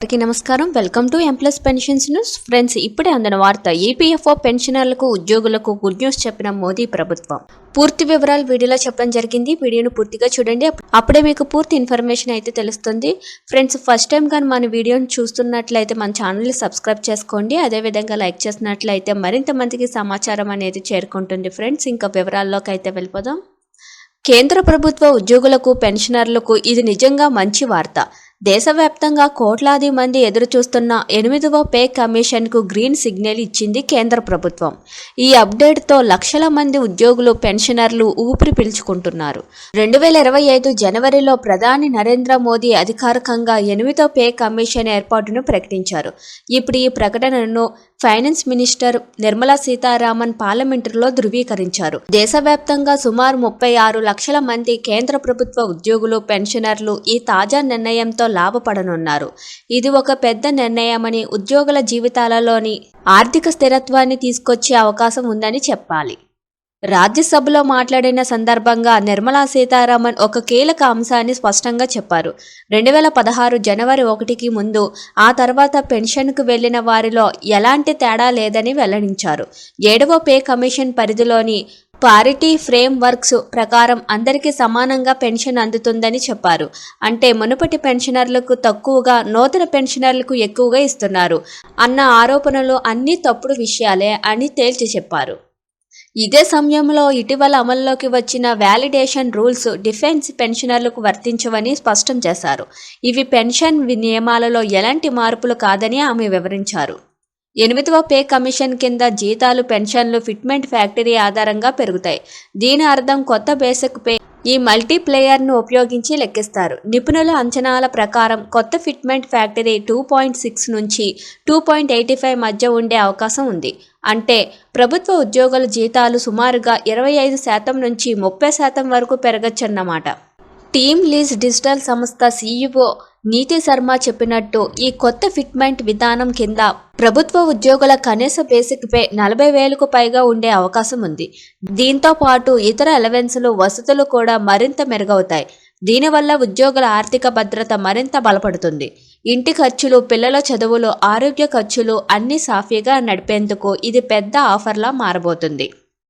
అందరికీ నమస్కారం. Welcome to M plus pensions news friends ఇప్పుడే అందిన వార్త ఈపీఎఫ్ఓ పెన్షనర్లకు ఉద్యోగులకు గుడ్ న్యూస్ చెప్పిన మోదీ ప్రభుత్వం. పూర్తి వివరాలు వీడియోలో చెప్పడం జరిగింది. వీడియోను పూర్తిగా చూడండి. అప్పుడే మీకు పూర్తి ఇన్ఫర్మేషన్ అయితే తెలుస్తుంది. ఫ్రెండ్స్ ఫస్ట్ టైం కానీ మన వీడియోని చూస్తున్నట్లయితే మన ఛానల్ని సబ్స్క్రైబ్ చేసుకోండి. అదేవిధంగా లైక్ చేసినట్లయితే మరింత మందికి సమాచారం అనేది చేరుకుంటుంది. ఫ్రెండ్స్ ఇంకా వివరాల్లోకి అయితే వెళ్ళిపోదాం. కేంద్ర ప్రభుత్వ ఉద్యోగులకు పెన్షనర్లకు ఇది నిజంగా మంచి వార్త. దేశవ్యాప్తంగా కోట్లాది మంది ఎదురుచూస్తున్న ఎనిమిదవ పే కమిషన్కు గ్రీన్ సిగ్నల్ ఇచ్చింది కేంద్ర ప్రభుత్వం. ఈ అప్డేట్తో లక్షల మంది ఉద్యోగులు పెన్షనర్లు ఊపిరి పీల్చుకుంటున్నారు. రెండు వేల ఇరవై ఐదు జనవరిలో ప్రధాని నరేంద్ర మోదీ అధికారికంగా ఎనిమిదో పే కమిషన్ ఏర్పాటును ప్రకటించారు. ఇప్పుడు ఈ ప్రకటనను ఫైనాన్స్ మినిస్టర్ నిర్మలా సీతారామన్ పార్లమెంటులో ధృవీకరించారు. దేశవ్యాప్తంగా సుమారు ముప్పై ఆరు లక్షల మంది కేంద్ర ప్రభుత్వ ఉద్యోగులు పెన్షనర్లు ఈ తాజా నిర్ణయంతో లాభపడనున్నారు. ఇది ఒక పెద్ద నిర్ణయమని ఉద్యోగుల జీవితాలలోని ఆర్థిక స్థిరత్వాన్ని తీసుకొచ్చే అవకాశం ఉందని చెప్పాలి. రాజ్యసభలో మాట్లాడిన సందర్భంగా నిర్మలా సీతారామన్ ఒక కీలక అంశాన్ని స్పష్టంగా చెప్పారు. రెండు వేల పదహారు జనవరి ఒకటికి ముందు ఆ తర్వాత పెన్షన్కు వెళ్ళిన వారిలో ఎలాంటి తేడా లేదని వెల్లడించారు. ఏడవ పే కమిషన్ పరిధిలోని పారిటీ ఫ్రేమ్ వర్క్స్ ప్రకారం అందరికీ సమానంగా పెన్షన్ అందుతుందని చెప్పారు. అంటే మునుపటి పెన్షనర్లకు తక్కువగా నూతన పెన్షనర్లకు ఎక్కువగా ఇస్తున్నారు అన్న ఆరోపణలు అన్నీ తప్పుడు విషయాలే అని తేల్చి చెప్పారు. ఇదే సమయంలో ఇటీవల అమల్లోకి వచ్చిన వ్యాలిడేషన్ రూల్స్ డిఫెన్స్ పెన్షనర్లకు వర్తించవని స్పష్టం చేశారు. ఇవి పెన్షన్ నియమాలలో ఎలాంటి మార్పులు కాదని ఆమె వివరించారు. ఎనిమిదవ పే కమిషన్ కింద జీతాలు పెన్షన్లు ఫిట్మెంట్ ఫ్యాక్టరీ ఆధారంగా పెరుగుతాయి. దీని అర్థం కొత్త బేసిక్ పే ఈ మల్టీప్లేయర్ను ఉపయోగించి లెక్కిస్తారు. నిపుణుల అంచనాల ప్రకారం కొత్త fitment factor two point six నుంచి టూ పాయింట్ ఎయిటీ ఫైవ్ మధ్య ఉండే అవకాశం ఉంది. అంటే ప్రభుత్వ ఉద్యోగుల జీతాలు సుమారుగా ఇరవై ఐదు శాతం నుంచి ముప్పై శాతం వరకు పెరగచ్చన్నమాట. టీమ్ లీజ్ డిజిటల్ సంస్థ సీఈఓ నీతి శర్మ చెప్పినట్టు ఈ కొత్త ఫిట్మెంట్ విధానం కింద ప్రభుత్వ ఉద్యోగుల కనీస బేసిక్ పే నలభై వేలకు పైగా ఉండే అవకాశం ఉంది. దీంతో పాటు ఇతర అలవెన్సులు వసతులు కూడా మరింత మెరుగవుతాయి. దీనివల్ల ఉద్యోగుల ఆర్థిక భద్రత మరింత బలపడుతుంది. ఇంటి ఖర్చులు పిల్లల చదువులు ఆరోగ్య ఖర్చులు అన్ని సాఫీగా నడిపేందుకు ఇది పెద్ద ఆఫర్లా మారబోతుంది.